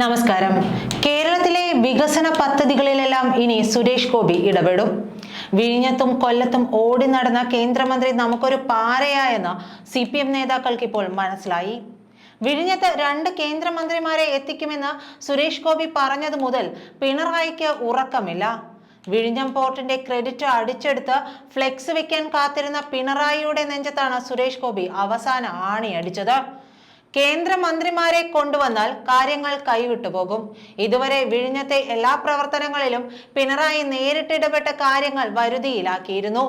നമസ്കാരം. കേരളത്തിലെ വികസന പദ്ധതികളിലെല്ലാം ഇനി സുരേഷ് ഗോപി ഇടപെടും. വിഴിഞ്ഞത്തും കൊല്ലത്തും ഓടി നടന്ന കേന്ദ്രമന്ത്രി നമുക്കൊരു പാരയായെന്ന് സി പി എം നേതാക്കൾക്ക് ഇപ്പോൾ മനസ്സിലായി. വിഴിഞ്ഞത്ത് രണ്ട് കേന്ദ്രമന്ത്രിമാരെ എത്തിക്കുമെന്ന് സുരേഷ് ഗോപി പറഞ്ഞതു മുതൽ പിണറായിക്ക് ഉറക്കമില്ല. വിഴിഞ്ഞം പോർട്ടിന്റെ ക്രെഡിറ്റ് അടിച്ചെടുത്ത് ഫ്ലെക്സ് വെക്കാൻ കാത്തിരുന്ന പിണറായിയുടെ നെഞ്ചത്താണ് സുരേഷ് ഗോപി അവസാന ആണി ആണിയടിച്ചത്. കേന്ദ്രമന്ത്രിമാരെ കൊണ്ടുവന്നാൽ കാര്യങ്ങൾ കൈവിട്ടുപോകും ഇതുവരെ വിഴിഞ്ഞത്തെ എല്ലാ പ്രവർത്തനങ്ങളിലും പിണറായി നേരിട്ടിടപെട്ട കാര്യങ്ങൾ വരുതിയിലാക്കിയിരുന്നു.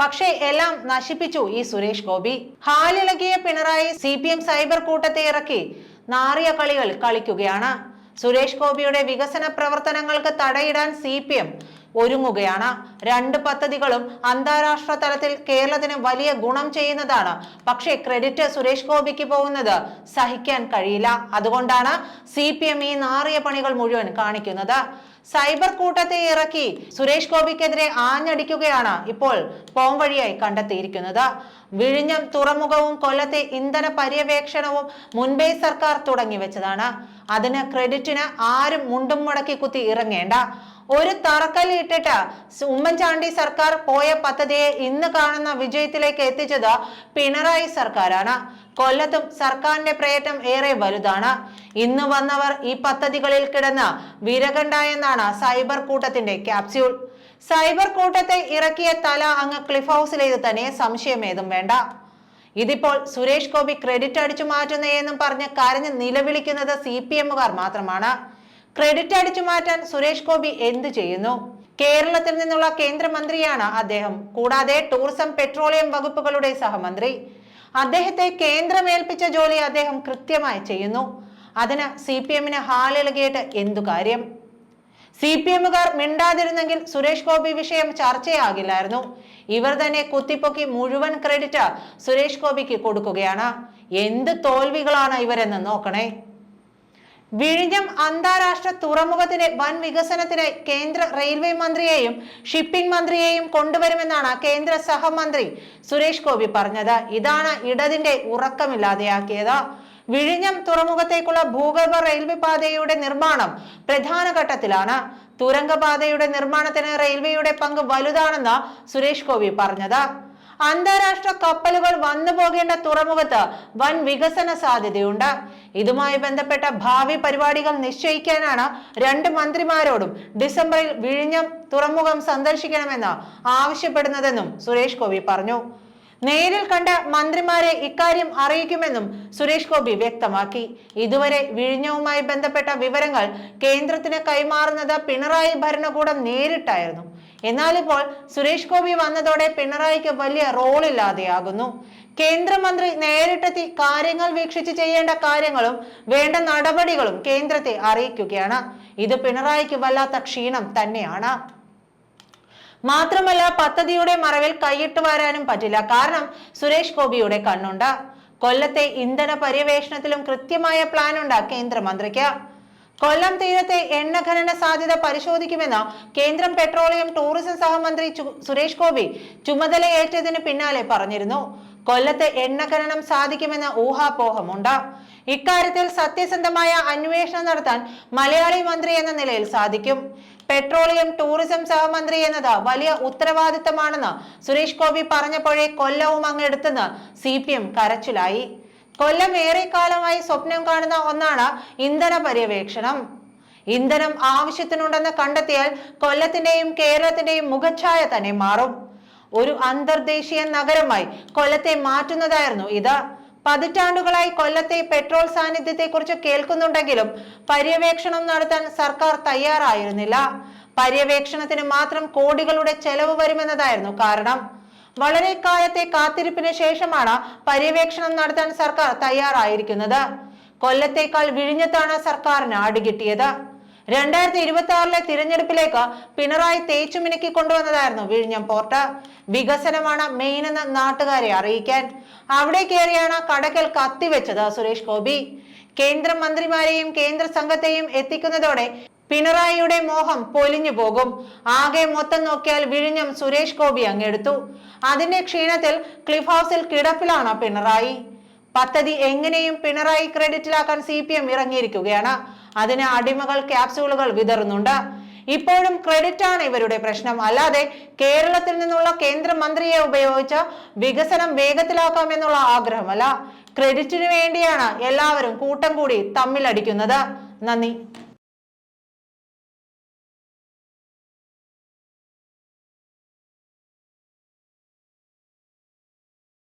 പക്ഷേ എല്ലാം നശിപ്പിച്ചു ഈ Suresh Gopi. ഹാലിളകിയ Pinarayi C P M cyber കൂട്ടത്തെ ഇറക്കി നാറിയ കളികൾ കളിക്കുകയാണ്. സുരേഷ് ഗോപിയുടെ വികസന പ്രവർത്തനങ്ങൾക്ക് തടയിടാൻ സി പി എം ഒരുങ്ങുകയാണ്. രണ്ട് പദ്ധതികളും അന്താരാഷ്ട്ര തലത്തിൽ കേരളത്തിന് വലിയ ഗുണം ചെയ്യുന്നതാണ്. പക്ഷേ ക്രെഡിറ്റ് സുരേഷ് ഗോപിക്ക് പോകുന്നത് സഹിക്കാൻ കഴിയില്ല. അതുകൊണ്ടാണ് സി പി എം ഈ നാറിയ പണികൾ മുഴുവൻ കാണിക്കുന്നത്. സൈബർ കൂട്ടത്തെ ഇറക്കി സുരേഷ് ഗോപിക്കെതിരെ ആഞ്ഞടിക്കുകയാണ് ഇപ്പോൾ പോംവഴിയായി കണ്ടെത്തിയിരിക്കുന്നത്. വിഴിഞ്ഞം തുറമുഖവും കൊല്ലത്തെ ഇന്ധന പര്യവേക്ഷണവും മുൻപേ സർക്കാർ തുടങ്ങി വെച്ചതാണ്. അതിന് ക്രെഡിറ്റിന് ആരും മുണ്ടും മുടക്കി കുത്തി ഇറങ്ങേണ്ട. ഒരു തറക്കല്ലിട്ടിട്ട് ഉമ്മൻചാണ്ടി സർക്കാർ പോയ പദ്ധതിയെ ഇന്ന് കാണുന്ന വിജയത്തിലേക്ക് എത്തിച്ചത് പിണറായി സർക്കാരാണ്. കൊല്ലത്തും സർക്കാരിന്റെ പ്രയത്നം ഏറെ വലുതാണ്. ഇന്ന് വന്നവർ ഈ പദ്ധതികളിൽ കിടന്ന് വിരകണ്ട എന്നാണ് സൈബർ കൂട്ടത്തിന്റെ ക്യാപ്സ്യൂൾ. സൈബർ കൂട്ടത്തെ ഇറക്കിയ തല അങ്ങ് ക്ലിഫ് ഹൗസിലേത് തന്നെ സംശയമേതും വേണ്ട. ഇതിപ്പോൾ സുരേഷ് ഗോപി ക്രെഡിറ്റ് അടിച്ചു മാറ്റുന്നതെന്നും പറഞ്ഞ് കരഞ്ഞ് നിലവിളിക്കുന്നത് സി പി എമ്മുകാർ മാത്രമാണ്. ക്രെഡിറ്റ് അടിച്ചു മാറ്റാൻ സുരേഷ് ഗോപി എന്തു ചെയ്യുന്നു? കേരളത്തിൽ നിന്നുള്ള കേന്ദ്രമന്ത്രിയാണ് അദ്ദേഹം. കൂടാതെ ടൂറിസം പെട്രോളിയം വകുപ്പുകളുടെ സഹമന്ത്രി. അദ്ദേഹത്തെ കേന്ദ്രമേൽപ്പിച്ച ജോലി അദ്ദേഹം കൃത്യമായി ചെയ്യുന്നു. അതിന് സി പി എമ്മിന് ഹാലിളകിയിട്ട് എന്തു കാര്യം? സി പി എമ്മുകാർ മിണ്ടാതിരുന്നെങ്കിൽ സുരേഷ് ഗോപി വിഷയം ചർച്ചയാകില്ലായിരുന്നു. ഇവർ തന്നെ കുത്തിപ്പൊക്കി മുഴുവൻ ക്രെഡിറ്റ് സുരേഷ് ഗോപിക്ക് കൊടുക്കുകയാണ്. എന്ത് തോൽവികളാണ് ഇവരെന്ന് നോക്കണേ. വിഴിഞ്ഞം അന്താരാഷ്ട്ര തുറമുഖത്തിന്റെ വൻ വികസനത്തിനായി കേന്ദ്ര റെയിൽവേ മന്ത്രിയെയും ഷിപ്പിംഗ് മന്ത്രിയെയും കൊണ്ടുവരുമെന്നാണ് കേന്ദ്ര സഹമന്ത്രി സുരേഷ് ഗോപി പറഞ്ഞത്. ഇതാണ് ഇടതിന്റെ ഉറക്കമില്ലാതെയാക്കിയത്. വിഴിഞ്ഞം തുറമുഖത്തേക്കുള്ള ഭൂഗർഭ റെയിൽവേ പാതയുടെ നിർമ്മാണം പ്രധാന ഘട്ടത്തിലാണ്. തുരങ്കപാതയുടെ നിർമ്മാണത്തിന് റെയിൽവേയുടെ പങ്ക് വലുതാണെന്ന് സുരേഷ് ഗോപി പറഞ്ഞത്. അന്താരാഷ്ട്ര കപ്പലുകൾ വന്നു പോകേണ്ട തുറമുഖത്ത് വൻ വികസന സാധ്യതയുണ്ട്. ഇതുമായി ബന്ധപ്പെട്ട ഭാവി പരിപാടികൾ നിശ്ചയിക്കാനാണ് രണ്ട് മന്ത്രിമാരോടും ഡിസംബറിൽ വിഴിഞ്ഞം തുറമുഖം സന്ദർശിക്കണമെന്ന് ആവശ്യപ്പെടുന്നതെന്നും സുരേഷ് ഗോപി പറഞ്ഞു. നേരിൽ കണ്ട മന്ത്രിമാരെ ഇക്കാര്യം അറിയിക്കുമെന്നും സുരേഷ് ഗോപി വ്യക്തമാക്കി. ഇതുവരെ വിഴിഞ്ഞവുമായി ബന്ധപ്പെട്ട വിവരങ്ങൾ കേന്ദ്രത്തിന് കൈമാറുന്നത് പിണറായി ഭരണകൂടം നേരിട്ടായിരുന്നു. എന്നാൽ ഇപ്പോൾ സുരേഷ് ഗോപി വന്നതോടെ പിണറായിക്ക് വലിയ റോളില്ലാതെയാകുന്നു. കേന്ദ്രമന്ത്രി നേരിട്ടെത്തി കാര്യങ്ങൾ വീക്ഷിച്ച് ചെയ്യേണ്ട കാര്യങ്ങളും വേണ്ട നടപടികളും കേന്ദ്രത്തെ അറിയിക്കുകയാണ്. ഇത് പിണറായിക്ക് വല്ലാത്ത ക്ഷീണം തന്നെയാണ്. മാത്രമല്ല പദ്ധതിയുടെ മറവിൽ കൈയിട്ട് വരാനും പറ്റില്ല. കാരണം സുരേഷ് ഗോപിയുടെ കണ്ണുണ്ട്. കൊല്ലത്തെ ഇന്ധന പര്യവേഷണത്തിലും കൃത്യമായ പ്ലാൻ ഉണ്ട് കേന്ദ്രമന്ത്രിക്ക്. കൊല്ലം തീരത്തെ എണ്ണ ഖനന സാധ്യത പരിശോധിക്കുമെന്ന് കേന്ദ്രം പെട്രോളിയം ടൂറിസം സഹമന്ത്രി സുരേഷ് ഗോപി ചുമതലയേറ്റതിന് പിന്നാലെ പറഞ്ഞിരുന്നു. കൊല്ലത്ത് എണ്ണ ഖനനം സാധിക്കുമെന്ന ഊഹാപോഹമുണ്ട്. ഇക്കാര്യത്തിൽ സത്യസന്ധമായ അന്വേഷണം നടത്താൻ മലയാളി മന്ത്രി എന്ന നിലയിൽ സാധിക്കും. പെട്രോളിയം ടൂറിസം സഹമന്ത്രി എന്നത് വലിയ ഉത്തരവാദിത്തമാണെന്ന് സുരേഷ് ഗോപി പറഞ്ഞപ്പോഴേ കൊല്ലവും അങ്ങെടുത്തെന്ന് സി പി എം കരച്ചിലായി. കൊല്ലം ഏറെക്കാലമായി സ്വപ്നം കാണുന്ന ഒന്നാണ് ഇന്ധന പര്യവേക്ഷണം. ഇന്ധനം ആവശ്യത്തിനുണ്ടെന്ന് കണ്ടെത്തിയാൽ കൊല്ലത്തിന്റെയും കേരളത്തിന്റെയും മുഖച്ഛായ തന്നെ മാറും. ഒരു അന്തർദേശീയ നഗരമായി കൊല്ലത്തെ മാറ്റുന്നതായിരുന്നു ഇത്. പതിറ്റാണ്ടുകളായി കൊല്ലത്തെ പെട്രോൾ സാന്നിധ്യത്തെക്കുറിച്ച് കേൾക്കുന്നുണ്ടെങ്കിലും പര്യവേക്ഷണം നടത്താൻ സർക്കാർ തയ്യാറായിരുന്നില്ല. പര്യവേക്ഷണത്തിന് മാത്രം കോടികളുടെ ചെലവ് വരുമെന്നതായിരുന്നു കാരണം. വളരെ കാലത്തെ കാത്തിരിപ്പിന് ശേഷമാണ് പര്യവേക്ഷണം നടത്താൻ സർക്കാർ തയ്യാറായിരിക്കുന്നത്. കൊല്ലത്തേക്കാൾ വിഴിഞ്ഞത്താണ് സർക്കാരിന് അടികിട്ടിയത് രണ്ടായിരത്തി ഇരുപത്തി ആറിലെ തിരഞ്ഞെടുപ്പിലേക്ക് പിണറായി തേച്ചു മിനുക്കി കൊണ്ടുവന്നതായിരുന്നു വിഴിഞ്ഞം പോർട്ട്. വികസനമാണ് മെയിൻ എന്ന് നാട്ടുകാരെ അറിയിക്കാൻ. അവിടെ കയറിയാണ് കടക്കൽ കത്തിവെച്ചത് സുരേഷ് ഗോപി. കേന്ദ്ര മന്ത്രിമാരെയും കേന്ദ്ര സംഘത്തെയും എത്തിക്കുന്നതോടെ പിണറായിയുടെ മോഹം പൊലിഞ്ഞു പോകും. ആകെ മൊത്തം നോക്കിയാൽ വിഴിഞ്ഞം സുരേഷ് ഗോപി അങ്ങെടുത്തു. അതിന്റെ ക്ഷീണത്തിൽ ക്ലിഫ് ഹൗസിൽ കിടപ്പിലാണ് പിണറായി. പദ്ധതി എങ്ങനെയും പിണറായി ക്രെഡിറ്റിലാക്കാൻ സി പി എം ഇറങ്ങിയിരിക്കുകയാണ്. അതിന് അടിമകൾ ക്യാപ്സ്യൂളുകൾ വിതറുന്നുണ്ട്. ഇപ്പോഴും ക്രെഡിറ്റ് ആണ് ഇവരുടെ പ്രശ്നം. അല്ലാതെ കേരളത്തിൽ നിന്നുള്ള കേന്ദ്രമന്ത്രിയെ ഉപയോഗിച്ച് വികസനം വേഗത്തിലാക്കാമെന്നുള്ള ആഗ്രഹമല്ല. ക്രെഡിറ്റിന് വേണ്ടിയാണ് എല്ലാവരും കൂട്ടം കൂടി തമ്മിലടിക്കുന്നത്. നന്ദി.